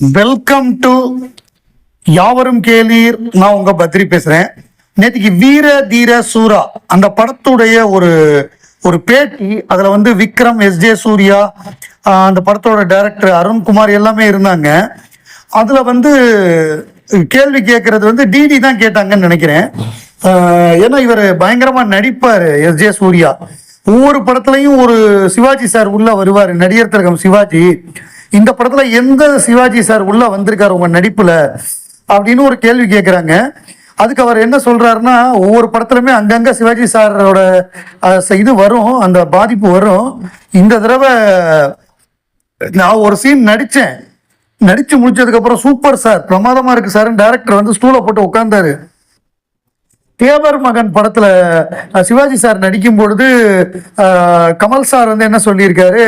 Welcome to யாவரும் கேளீர். நான் உங்க பத்ரி பேசுறேன். நேற்றுக்கு வீர தீர சூரா அந்த படத்துடைய ஒரு ஒரு பேட்டி. அதுல வந்து விக்ரம் எஸ் ஜே சூர்யா அந்த படத்தோட டைரக்டர் அருண்குமார் எல்லாமே இருந்தாங்க. அதுல வந்து கேள்வி கேட்கறது வந்து டிடி தான் கேட்டாங்கன்னு நினைக்கிறேன். ஏன்னா இவர் பயங்கரமா நடிப்பாரு எஸ் ஜே சூர்யா. ஒவ்வொரு படத்துலையும் ஒரு சிவாஜி சார் உள்ள வருவார் நடிகர் திலகம் சிவாஜி. இந்த படத்துல எந்த சிவாஜி சார் உள்ள வந்திருக்காரு உங்க நடிப்புல? அப்படின்னு ஒரு கேள்வி கேட்குறாங்க அதுக்கு அவர் என்ன சொல்றாருன்னா ஒவ்வொரு படத்துலயுமே அங்கங்க சிவாஜி சாரோட இது வரும் அந்த பாதிப்பு வரும். இந்த தடவை நான் ஒரு சீன் நடிச்சேன். நடிச்சு முடிச்சதுக்கு அப்புறம் சூப்பர் சார் பிரமாதமா இருக்கு சார். டைரக்டர் வந்து ஸ்டூலை போட்டு உட்கார்ந்தாரு. தேவர் மகன் படத்துல சிவாஜி சார் நடிக்கும் பொழுது கமல் சார் வந்து என்ன சொல்லியிருக்காரு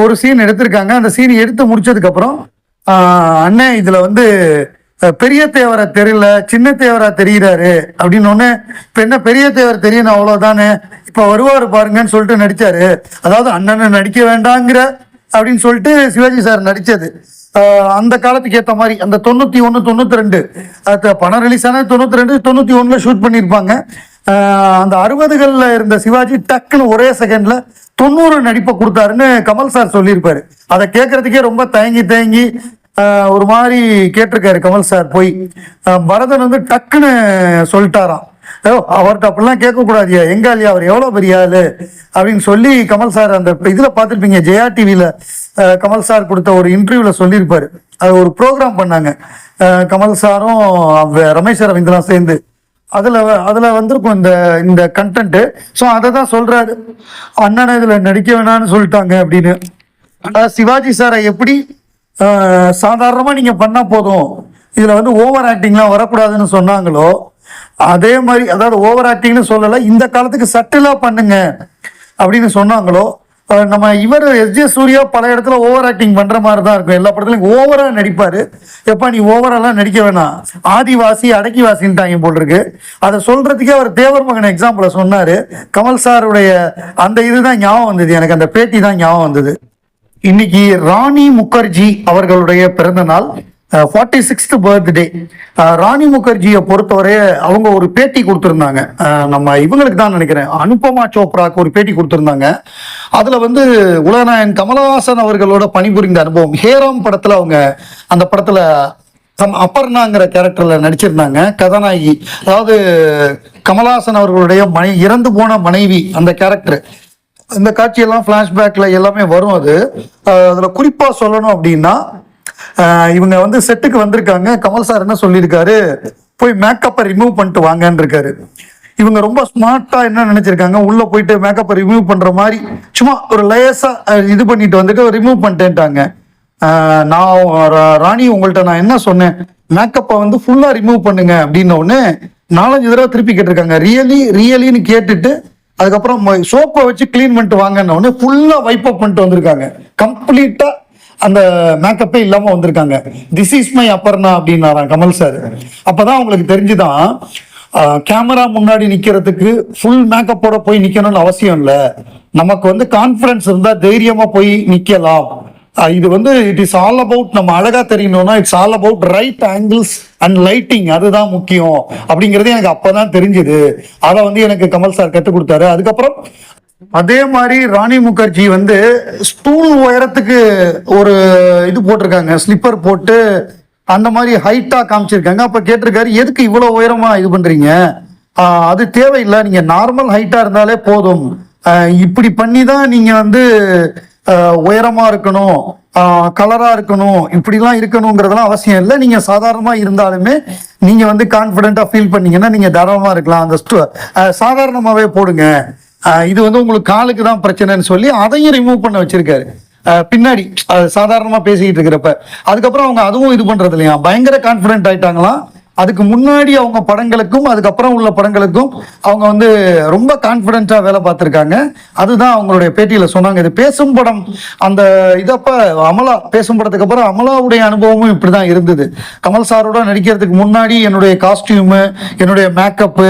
ஒரு சீன் எடுத்திருக்காங்க. அந்த சீன் எடுத்து முடிச்சதுக்கு அப்புறம் அண்ணன் அண்ணே இதுல வந்து பெரிய தேவரை தெரியல சின்ன தேவரா தெரிகிறாரு அப்படின்னு ஒண்ணு இப்ப என்ன பெரிய தேவர் தெரியணும் அவ்வளவுதானே? இப்ப வருவாரு பாருங்கன்னு சொல்லிட்டு நடிச்சாரு. அதாவது அண்ணனை நடிக்க வேண்டாங்கிற அப்படின்னு சொல்லிட்டு சிவாஜி சார் நடிச்சது. அந்த காலத்துக்கு ஏற்ற மாதிரி அந்த தொண்ணூத்தி ஒன்று தொண்ணூத்தி ரெண்டு பணம் ரிலீஸ் ஆனது தொண்ணூத்தி ரெண்டு தொண்ணூத்தி ஒண்ணுல ஷூட் பண்ணியிருப்பாங்க. அந்த அறுபதுகளில் இருந்த சிவாஜி டக்குன்னு ஒரே செகண்ட்ல தொண்ணூறு நடிப்பை கொடுத்தாருன்னு கமல் சார் சொல்லியிருப்பாரு. அதை கேட்கறதுக்கே ரொம்ப தயங்கி தயங்கி ஒரு மாதிரி கேட்டிருக்காரு கமல் சார் போய். பரதன் வந்து டக்குன்னு சொல்லிட்டாராம். அவர்கிட்ட அப்படிலாம் கேட்கக்கூடாதியா? எங்க இல்லையா அவர்? எவ்வளோ பெரிய ஆளு? அப்படின்னு சொல்லி கமல் சார் அந்த இதில் பார்த்துருப்பீங்க ஜெயா டிவியில் கமல் சார் கொடுத்த ஒரு இன்டர்வியூவில் சொல்லியிருப்பார். அது ஒரு ப்ரோக்ராம் பண்ணாங்க. கமல் சாரும் அவ- ரமேஷ் அரவிந்தெல்லாம் சேர்ந்து. அதில் அதில் வந்திருக்கும் இந்த இந்த கண்டென்ட்டு ஸோ அதை தான் சொல்கிறாரு அண்ணனை இதில் நடிக்க வேணான்னு சொல்லிட்டாங்க அப்படின்னு. ஆனால் சிவாஜி சாரை எப்படி சாதாரணமாக நீங்கள் பண்ணால் போதும்? இதில் வந்து ஓவர் ஆக்டிங்லாம் வரக்கூடாதுன்னு சொன்னாங்களோ அதே மாதிரி அதாவது ஓவர் ஆக்டிங்னு சொல்லலை இந்த காலத்துக்கு சட்டிலாக பண்ணுங்க அப்படின்னு சொன்னாங்களோ நம்ம இவர் எஸ். ஜே. சூர்யா பல இடத்துல ஓவர் ஆக்டிங் பண்ணுற மாதிரி தான் இருக்கும். எல்லா படத்துலையும் ஓவராக நடிப்பார். எப்பா நீ ஓவராலாம் நடிக்க வேணாம். ஆதிவாசி அடக்கிவாசின்ட்டாங்க போல் இருக்கு அதை சொல்கிறதுக்கே அவர் தேவர் மகன் எக்ஸாம்பிளை சொன்னார். கமல் சாருடைய அந்த இது தான் ஞாபகம் வந்தது. எனக்கு அந்த பேட்டி தான் ஞாபகம் வந்தது. இன்னைக்கு ராணி முகர்ஜி அவர்களுடைய பிறந்த நாள். ஃபார்ட்டி சிக்ஸ்த் பர்த்டே ராணி முகர்ஜியை பொறுத்தவரை அவங்க ஒரு பேட்டி கொடுத்துருந்தாங்க. நம்ம இவங்களுக்கு தான் நினைக்கிறேன். அனுபமா சோப்ராக்கு ஒரு பேட்டி கொடுத்துருந்தாங்க. அதில் வந்து உலகநாயகன் கமலஹாசன் அவர்களோட பணிபுரிந்த அனுபவம். ஹேராம் படத்தில் அவங்க அந்த படத்தில் தம் அப்பர்ணாங்கிற கேரக்டர்ல நடிச்சிருந்தாங்க. கதாநாயகி அதாவது கமலஹாசன் அவர்களுடைய மனை இறந்து போன மனைவி அந்த கேரக்டர் இந்த காட்சியெல்லாம் ஃப்ளாஷ்பேக்கில் எல்லாமே வரும் அது. அதில் குறிப்பாக சொல்லணும் அப்படின்னா இவங்க வந்து செட்டுக்கு வந்திருக்காங்க. கமல் சார் என்ன சொல்லியிருக்காரு? போய் மேக்கப்பை ரிமூவ் பண்ணிட்டு வாங்கன்னு இருக்காரு. இவங்க ரொம்ப ஸ்மார்ட்டா என்ன நினைச்சிருக்காங்க? உள்ள போயிட்டு மேக்கப்பை ரிமூவ் பண்ற மாதிரி சும்மா ஒரு லேசா இது பண்ணிட்டு வந்துட்டு ரிமூவ் பண்ணிட்டேன்ட்டாங்க. ஆஹ் நான் ரா- ராணி உங்கள்ட்ட நான் என்ன சொன்னேன்? மேக்கப்பை வந்து ஃபுல்லா ரிமூவ் பண்ணுங்க அப்படின்ன உடனே நாலஞ்சு தடவை திருப்பி கேட்டிருக்காங்க. ரியலி ரியலின்னு கேட்டுட்டு அதுக்கப்புறம் சோப்பை வச்சு கிளீன் பண்ணிட்டு வாங்கன்ன உடனே ஃபுல்லா வைப் அப் பண்ணிட்டு வந்திருக்காங்க. கம்ப்ளீட்டா அந்த மேக்கப்பே இல்லாம வந்திருக்காங்க. திஸ் இஸ் மை அப்பர்ணா அப்படின்னாராம் கமல் சார் அப்பதான் அவங்களுக்கு தெரிஞ்சுதான் கேமரா முன்னாடி நிக்கிறதுக்கு ஃபுல் மேக்கப்போட போய் நிக்கணும்னு அவசியம் இல்லை. நமக்கு வந்து கான்ஃபிடன்ஸ் இருந்தா தைரியமா போய் நிக்கலாம். இது வந்து இட் இஸ் ஆல் அபவுட் நம்ம அழகா தெரியணும்னா it's all about right angles and lighting அதுதான் முக்கியம். அப்படிங்கிறது எனக்கு அப்பதான் தெரிஞ்சுது. அதை வந்து எனக்கு கமல் சார் கற்றுக் கொடுத்தாரு. அதுக்கப்புறம் அதே மாதிரி ராணி முகர்ஜி வந்து ஸ்டூல் உயரத்துக்கு ஒரு இது போட்டிருக்காங்க ஸ்லிப்பர் போட்டு அந்த மாதிரி ஹைட்டா காமிச்சிருக்காங்க. அப்ப கேட்டிருக்காரு எதுக்கு இவ்வளவு உயரமா இது பண்றீங்க? அது தேவையில்லை. நீங்க நார்மல் ஹைட்டா இருந்தாலே போதும். இப்படி பண்ணி தான் நீங்க வந்து உயரமா இருக்கணும். கலரா இருக்கணும். இப்படிலாம் இருக்கணுங்கிறதெல்லாம் அவசியம் இல்லை. நீங்க சாதாரணமா இருந்தாலுமே நீங்க வந்து கான்பிடண்டா ஃபீல் பண்ணீங்கன்னா நீங்க தாராளமா இருக்கலாம். அந்த சாதாரணமாவே போடுங்க. இது வந்து உங்களுக்கு காலுக்கு தான் பிரச்சனைன்னு சொல்லி அதையும் ரிமூவ் பண்ண வச்சிருக்காரு. பின்னாடி சாதாரணமா பேசிக்கிட்டு இருக்கிறப்ப. அதுக்கப்புறம் அவங்க அதுவும் இது பண்றது இல்லையா? பயங்கர கான்பிடென்ட் ஆயிட்டாங்களாம். அதுக்கு முன்னாடி அவங்க படங்களுக்கும் அதுக்கப்புறம் உள்ள படங்களுக்கும் அவங்க வந்து ரொம்ப கான்ஃபிடென்ட்டாக வேலை பார்த்துருக்காங்க. அதுதான் அவங்களுடைய பேட்டியில் சொன்னாங்க. இது பேசும் படம். அந்த இதப்போ அமலா பேசும் படத்துக்கு அப்புறம் அமலாவுடைய அனுபவமும் இப்படி தான் இருந்தது. கமல் சாரோட நடிக்கிறதுக்கு முன்னாடி என்னுடைய காஸ்டியூமு என்னுடைய மேக்கப்பு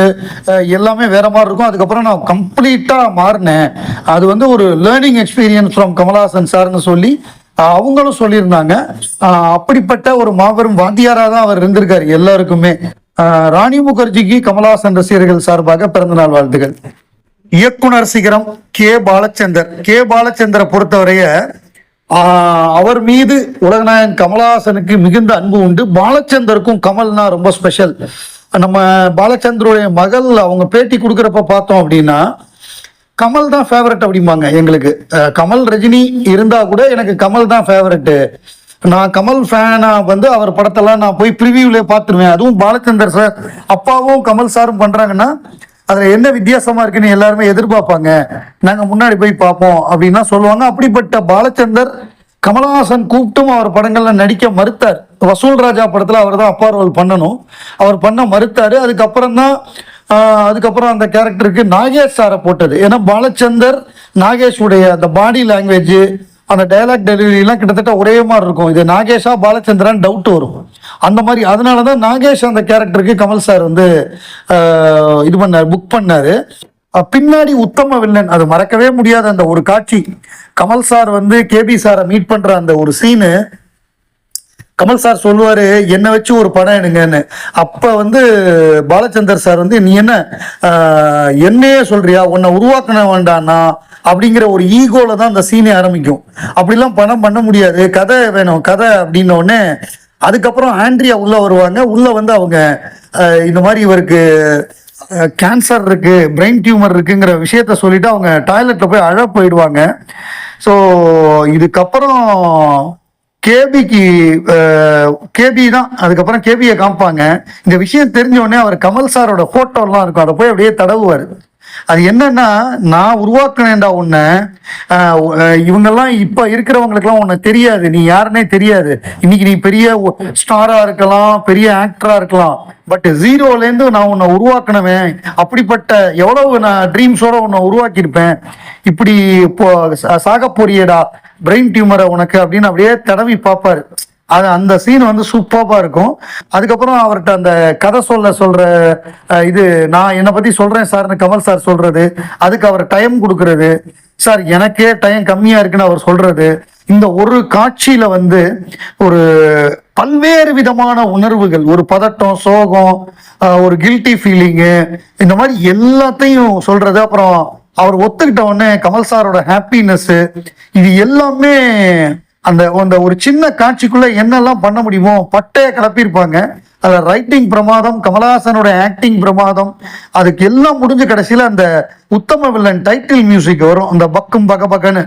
எல்லாமே வேற மாதிரி இருக்கும். அதுக்கப்புறம் நான் கம்ப்ளீட்டாக மாறினேன். அது வந்து ஒரு லேர்னிங் எக்ஸ்பீரியன்ஸ் ஃப்ரம் கமல்ஹாசன் சார்னு சொல்லி அவங்களும் சொல்லியிருந்தாங்க. அப்படிப்பட்ட ஒரு மாபெரும் வாத்தியாராக தான் அவர் இருந்திருக்காரு எல்லாருக்குமே. ராணி முகர்ஜிக்கு கமலஹாசன் ரசிகர்கள் சார்பாக பிறந்தநாள் வாழ்த்துக்கள். இயக்குனர் சிகரம் கே பாலச்சந்தர். கே பாலச்சந்தரை பொறுத்தவரைய அவர் மீது உலகநாயகன் கமலஹாசனுக்கு மிகுந்த அன்பு உண்டு. பாலச்சந்தருக்கும் கமல்னா ரொம்ப ஸ்பெஷல் நம்ம பாலச்சந்தருடைய மகள் அவங்க பேட்டி கொடுக்குறப்ப பார்த்தோம் அப்படின்னா கமல் தான் ஃபேவரட் அப்படிம்பாங்க எங்களுக்கு. கமல் ரஜினி இருந்தா கூட எனக்கு கமல் தான் ஃபேவரட்டு நான் கமல் ஃபேனா வந்து அவர் படத்தெல்லாம் நான் போய் ப்ரிவியூல பார்த்துருவேன். அதுவும் பாலச்சந்தர் சார் அப்பாவும் கமல் சாரும் பண்றாங்கன்னா அதுல என்ன வித்தியாசமா இருக்குன்னு எல்லாருமே எதிர்பார்ப்பாங்க. நாங்க முன்னாடி போய் பார்ப்போம் அப்படின்னா சொல்லுவாங்க. அப்படிப்பட்ட பாலச்சந்தர் கமலஹாசன் கூப்பிட்டும் அவர் படங்கள்ல நடிக்க மறுத்தார். வசூல் ராஜா படத்துல அவர் தான் அப்பா ரோல் பண்ணணும். அவர் பண்ண மறுத்தாரு. அதுக்கப்புறம் தான் அதுக்கப்புறம் அந்த கேரக்டருக்கு நாகேஷ் சாரை போட்டது. ஏன்னா பாலச்சந்தர் நாகேஷ் உடைய அந்த பாடி லாங்குவேஜ் அந்த டைலாக் டெலிவரிலாம் கிட்டத்தட்ட ஒரே மாதிரி இருக்கும். இது நாகேஷா பாலச்சந்திரான்னு டவுட் வரும். அந்த மாதிரி அதனால தான் நாகேஷ் அந்த கேரக்டருக்கு கமல் சார் வந்து இது பண்ணார் புக் பண்ணார். பின்னாடி உத்தம வில்லன் அது மறக்கவே முடியாத அந்த ஒரு காட்சி. கமல் சார் வந்து கேபி சாரை மீட் பண்ணுற அந்த ஒரு சீனு கமல் சார் சொல்லுவாரு என்னை வச்சு ஒரு படம் எடுங்கன்னு. அப்ப வந்து பாலச்சந்தர் சார் வந்து நீ என்ன என்னையே சொல்றியா? உன்னை உருவாக்கின வேண்டானா அப்படிங்கிற ஒரு ஈகோல தான் அந்த சீனே ஆரம்பிக்கும். அப்படிலாம் படம் பண்ண முடியாது. கதை வேணும் கதை அப்படின்னோடனே அதுக்கப்புறம் ஆண்ட்ரியா உள்ள வருவாங்க. உள்ள வந்து அவங்க இந்த மாதிரி இவருக்கு கேன்சர் இருக்கு பிரெயின் டியூமர் இருக்குங்கிற விஷயத்த சொல்லிட்டு அவங்க டாய்லெட்ல போய் அழ போயிடுவாங்க. ஸோ இதுக்கப்புறம் கேபிக்கு கேபி தான். அதுக்கப்புறம் கேபியை காமிப்பாங்க. இந்த விஷயம் தெரிஞ்ச உடனே அவர் கமல் சாரோட ஃபோட்டோலாம் இருக்கும். அதை போய் அப்படியே தடவுவார். அது என்னன்னா நான் உருவாக்கினேன்டா உன்னை. இவங்கெல்லாம் இப்போ இருக்கிறவங்களுக்குலாம் உன்னை தெரியாது. நீ யாருன்னே தெரியாது. இன்னைக்கு நீ பெரிய ஸ்டாராக இருக்கலாம் பெரிய ஆக்டராக இருக்கலாம். பட் ஜீரோலேருந்து நான் உன்னை உருவாக்கினவன். அப்படிப்பட்ட எவ்வளவு நான் ட்ரீம்ஸோட உன்னை உருவாக்கியிருப்பேன். இப்படி இப்போ சாக போறியடா. பிரெயின் டியூமரை உனக்கு அப்படின்னு அப்படியே தடவி பார்ப்பாரு. அது அந்த சீன் வந்து சூப்பராக இருக்கும். அதுக்கப்புறம் அவர்கிட்ட அந்த கதை சொல்ல சொல்கிற இது நான் என்னை பற்றி சொல்கிறேன் சார்னு கமல் சார் சொல்கிறது அதுக்கு அவர் டைம் கொடுக்கறது. சார் எனக்கே டைம் கம்மியாக இருக்குன்னு அவர் சொல்கிறது இந்த ஒரு காட்சியில் வந்து ஒரு பல்வேறு விதமான உணர்வுகள் ஒரு பதட்டம் சோகம் ஒரு கில்ட்டி ஃபீலிங்கு இந்த மாதிரி எல்லாத்தையும் சொல்கிறது அப்புறம் அவர் ஒத்துக்கிட்ட உடனே கமல் சாரோட ஹாப்பினஸ் இது எல்லாமே அந்த அந்த ஒரு சின்ன காட்சிக்குள்ள என்னெல்லாம் பண்ண முடியுமோ பட்டைய கிளப்பியிருப்பாங்க. அதில் ரைட்டிங் பிரமாதம் கமலஹாசனோட ஆக்டிங் பிரமாதம் அதுக்கு எல்லாம் முடிஞ்ச கடைசியில் அந்த உத்தம வில்லன் டைட்டில் மியூசிக் வரும். அந்த பக்கம் பக்க பக்கன்னு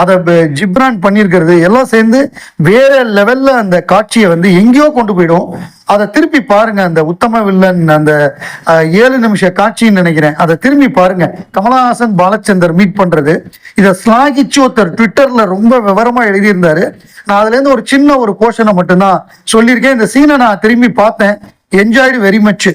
அதை ஜிப்ரான் பண்ணியிருக்கிறது. எல்லாம் சேர்ந்து வேற லெவல்ல அந்த காட்சியை வந்து எங்கேயோ கொண்டு போயிடும். அதை திருப்பி பாருங்க அந்த உத்தம வில்லன் அந்த ஏழு நிமிஷ காட்சின்னு நினைக்கிறேன். அதை திரும்பி பாருங்க. கமலஹாசன் பாலச்சந்தர் மீட் பண்றது. இதை ஸ்லாகிச்சு ஒருத்தர் ட்விட்டர்ல ரொம்ப விவரமா எழுதியிருந்தாரு. நான் அதுல இருந்து ஒரு சின்ன ஒரு போர்ஷனை மட்டும்தான் சொல்லியிருக்கேன். இந்த சீனை நான் திரும்பி பார்த்தேன். Enjoyed very much